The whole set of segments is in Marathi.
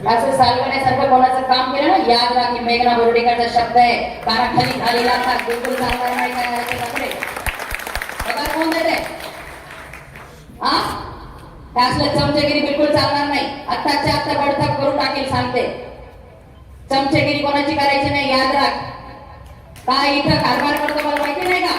असं सालगण्यासारखं कोणाचं काम केलं ना याद राहा की मेघना बोर्डेकरचा शब्द आहे. कानाखाली झालेला का बिलकुल चालणार नाही काय याचे कपडे पगार कोण देते हा? त्यासलं चमचेगिरी बिलकुल चालणार नाही. आत्ताच्या आत्ता बडतप करून टाकेल सांगते. चमचेगिरी कोणाची करायची नाही याद राख. काय इथं कारभार करतो मला माहिती नाही का?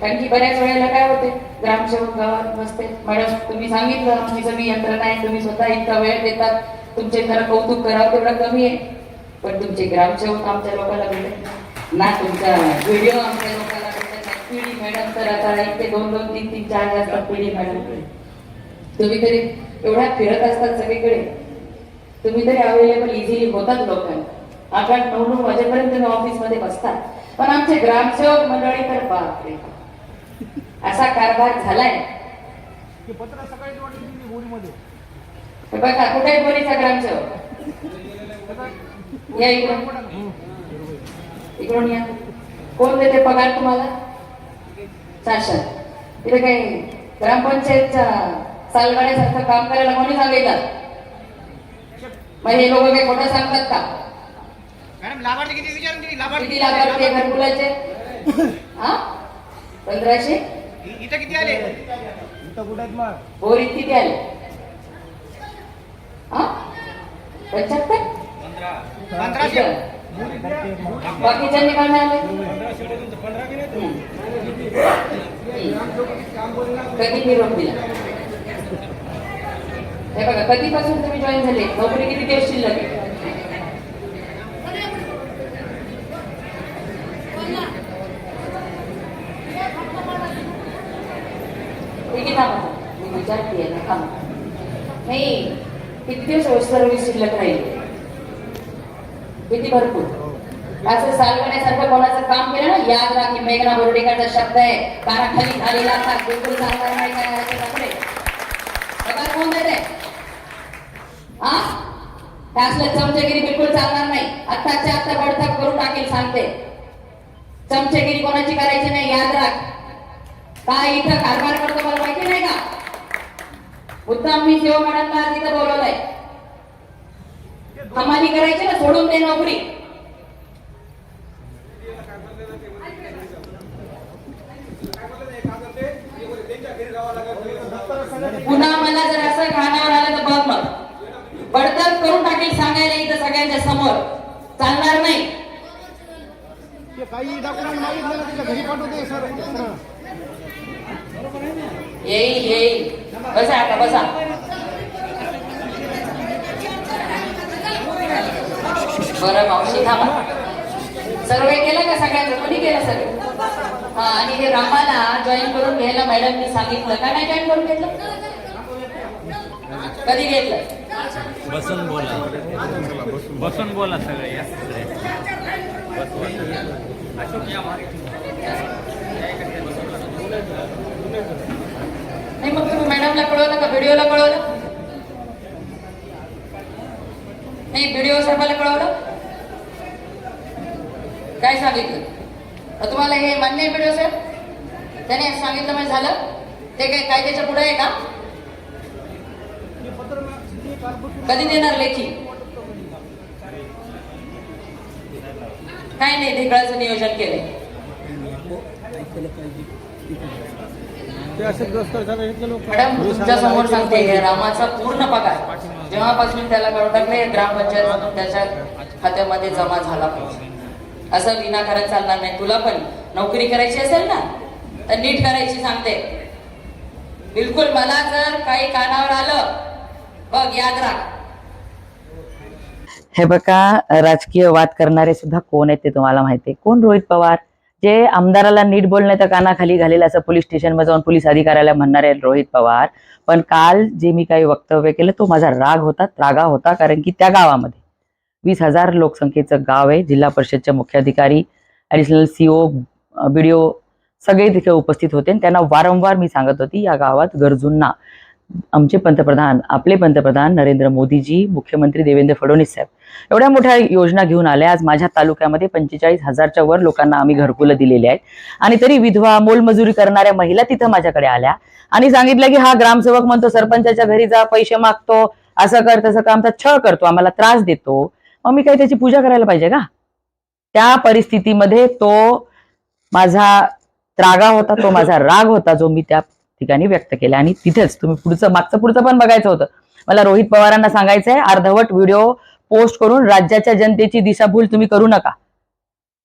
कारण की बऱ्याच वेळेला काय होते ग्रामसेवक गावात बसते. मॅडम तुम्ही सांगितलं आमची सगळी यंत्रणा आहे तुम्ही स्वतः इतका वेळ देतात. तुमचे खरं कौतुक करावं तेवढं कमी आहे. पण तुमचे ग्रामसेवक आमच्या लोकांना भेटत नाही. ना तुमचा व्हिडिओ आमच्या लोकांना भेटत नाही पिढी मॅडम तर आता एक ते दोन दोन तीन तीन चार असतात पिढी मॅडम तुम्ही तरी एवढ्या फिरत असतात सगळीकडे. तुम्ही तरी अवेलेबल इझिली होतात लोकांना आठ नऊ नऊ वाजेपर्यंत तुम्ही ऑफिसमध्ये बसतात पण आमचे ग्रामसेवक मंडळी तर बापरे. असा कारभार झालाय. पत्र सकाळी बघा कुठे बोरीचा ग्रामसेवक या इकडून. इकडून या. कोण देते पगार तुम्हाला? शासन इथे काही ग्रामपंचायतच्या सालगाड्यासारखं काम करायला कोणी सांगितलं? मग हे लोक काही खोटं सांगतात का? किती लाभार्थी घरकुलाचे? हा? पंधराशे? इथं किती आले? बोरीत किती आले हा पंच्याहत्तर पंधराशे बाकीच्यांनी काय मिळाले कधी निरोप दिला हे बघा कधीपासून तुम्ही जॉईन झाले? नोकरी किती दिवस शिल्लक ठीक आहे मी विचारते ना थांबा. नाही किती दिवस सर्व्हिस शिल्लक राहील किती भरपूर. असं सालगण्यासारखं कोणाचं काम केलं ना याद राखी मेघना बोर्डेकरचा शब्द आहे. कानाखाली झालेला असा बिलकुल चालणार नाही काय कपडे पगार कोण देते हा त्यासलं चमचेगिरी बिलकुल चालणार नाही. आत्ताच्या आत्ता बडतक करून टाकेल सांगते. चमचेगिरी कोणाची करायची नाही याद राख. काय इथं कारभार करतो मला माहिती नाही का? उत्तम मी शिव मॅडमला तिथं इथं बोलवलंय. हमाली करायची ना सोडून दे नोकरी. पुन्हा मला जर असं खाण्यावर आलं तर बघ मग. बडतप करून टाकेल सांगायला इथं सगळ्यांच्या समोर. चालणार नाही. काही डॉक्युमेंट मागितलं त्याच्या घरी पाठवते सर. सर. येईल येईल. बसा आता बसा. बरं मावशी थांबा. सर्वे केलं का सगळ्यांचं? कोणी केलं सर्वे? हा आणि हे रामाला जॉईन करून घ्यायला मॅडमनी सांगितलं का? नाही जॉईन करून घेतलं? कधी घेतलं? बसून बोला. बसून बोला सगळे. या सगळे. नाही मग तुम्ही मॅडमला कळवलं का व्हिडिओला कळवलं? नाही व्हिडिओ साहेबाला कळवलं? काय सांगितलं? तुम्हाला हे मान्य आहे व्हिडिओ साहेब? त्याने सांगितलं म्हणजे झालं? ते काय कायद्याच्या पुढे आहे का? कधी देणार लेखी? काय नाही ढेकळाचं नियोजन केलंय. ते असे ग्रस्त झाले इथले लोक मॅडम तुमच्यासमोर सांगते हे रामाचा पूर्ण पगार. जेव्हापासून त्याला कळून टाकले ग्रामपंचायत त्याच्या खात्यामध्ये जमा झाला पाहिजे. असं विनाकारण चालणार नाही. तुला पण नोकरी करायची असेल ना तर नीट करायची सांगते. बिलकुल मला जर काही कानावर आलं बघ याद राख. हे बघा राजकीय वाद करणारे सुद्धा कोण आहेत ते तुम्हाला माहिती आहे? कोण? रोहित पवार. जे आमदाराला नीट बोलण्याच्या कानाखाली घालेलं असं पोलीस स्टेशनमध्ये जाऊन पोलीस अधिकाऱ्याला म्हणणारे रोहित पवार. पण काल जे मी काही वक्तव्य केलं तो माझा राग होता रागा होता कारण की त्या गावामध्ये वीस हजार लोकसंख्येचं गाव आहे. जिल्हा परिषदचे मुख्याधिकारी ॲडिशनल सीओ बीडीओ सगळे तिथे उपस्थित होते. आणि त्यांना वारंवार मी सांगत होती या गावात गरजूंना आमचे पंतप्रधान आपले पंतप्रधान नरेंद्र मोदीजी मुख्यमंत्री देवेंद्र फडणवीस साहेब. एवढ्या मोठ्या योजना घेऊन आल्या. आज माझ्या तालुक्यामध्ये पंचेचाळीस हजारच्या वर लोकांना आम्ही घरकुलं दिलेली आहेत. आणि तरी विधवा मोलमजुरी करणाऱ्या महिला तिथं माझ्याकडे आल्या. आणि सांगितलं की हा ग्रामसेवक म्हणतो सरपंचाच्या घरी जा पैसे मागतो. असं कर तसं कर आमचा छळ करतो. आम्हाला त्रास देतो. मग मी काही त्याची पूजा करायला पाहिजे का? त्या परिस्थितीमध्ये तो माझा त्रागा होता तो माझा राग होता जो मी त्या ठिकाणी व्यक्त केले. आणि तिथेच तुम्ही पुढचं मागचं पुढचं पण बघायचं होतं. मला रोहित पवारांना सांगायचंय अर्धवट व्हिडिओ पोस्ट करून राज्याच्या जनतेची दिशाभूल तुम्ही करू नका.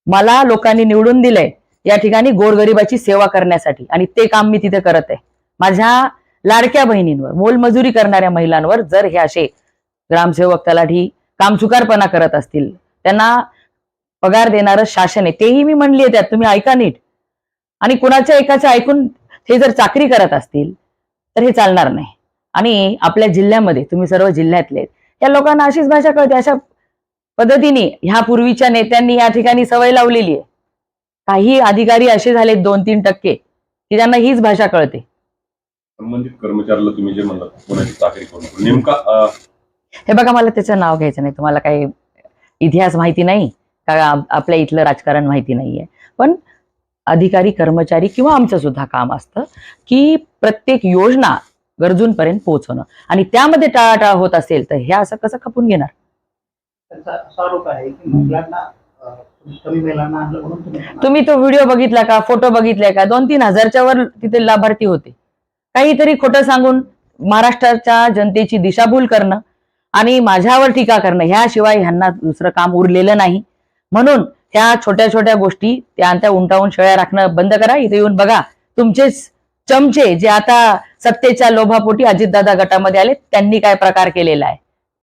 मला लोकांनी निवडून दिलंय या ठिकाणी गोरगरिबाची सेवा करण्यासाठी. आणि ते काम मी तिथे करत आहे. माझ्या लाडक्या बहिणींवर मोलमजुरी करणाऱ्या महिलांवर जर हे असे ग्रामसेवक तलाठी कामचुकारपणा करत असतील त्यांना पगार देणारं शासन आहे तेही मी म्हणली आहे त्यात. तुम्ही ऐका नीट. आणि कुणाच्या एकाच्या ऐकून हे जर चाकरी करत असतील तर हे चालणार नाही. आणि आपल्या जिल्ह्यामध्ये तुम्ही सर्व जिल्ह्यातले या लोकांना अशीच भाषा कळते अशा पद्धतीने ह्या पूर्वीच्या नेत्यांनी या ठिकाणी सवय लावलेली आहे. काही अधिकारी असे झालेत दोन तीन टक्के की त्यांना हीच भाषा कळते. संबंधित कर्मचाऱ्याला तुम्ही जे म्हणलात नेमका हे बघा मला त्याचं नाव घ्यायचं नाही तुम्हाला काही इतिहास माहिती नाही? का आप- आपल्या इथलं राजकारण माहिती नाहीये? पण अधिकारी कर्मचारी किंवा आमचं सुद्धा काम असतं की प्रत्येक योजना गरजूंपर्यंत पोहोचवणं. आणि त्यामध्ये टाळाटाळ होत असेल तर हे असं कसं खपून घेणार? तुम्ही तो व्हिडिओ बघितला का फोटो बघितलाय का? दोन तीन हजारच्या वर तिथे लाभार्थी होते. काहीतरी खोटं सांगून महाराष्ट्राच्या जनतेची दिशाभूल करणं आणि माझ्यावर टीका करणं ह्याशिवाय ह्यांना दुसरं काम उरलेलं नाही. म्हणून ह्या छोट्या छोट्या गोष्टी त्या त्या उंटावून शेळ्या राखणं बंद करा. इथे येऊन बघा तुमचेच चमचे जे आता सत्तेच्या लोभापोटी अजितदादा गटामध्ये आले त्यांनी काय प्रकार केलेला आहे?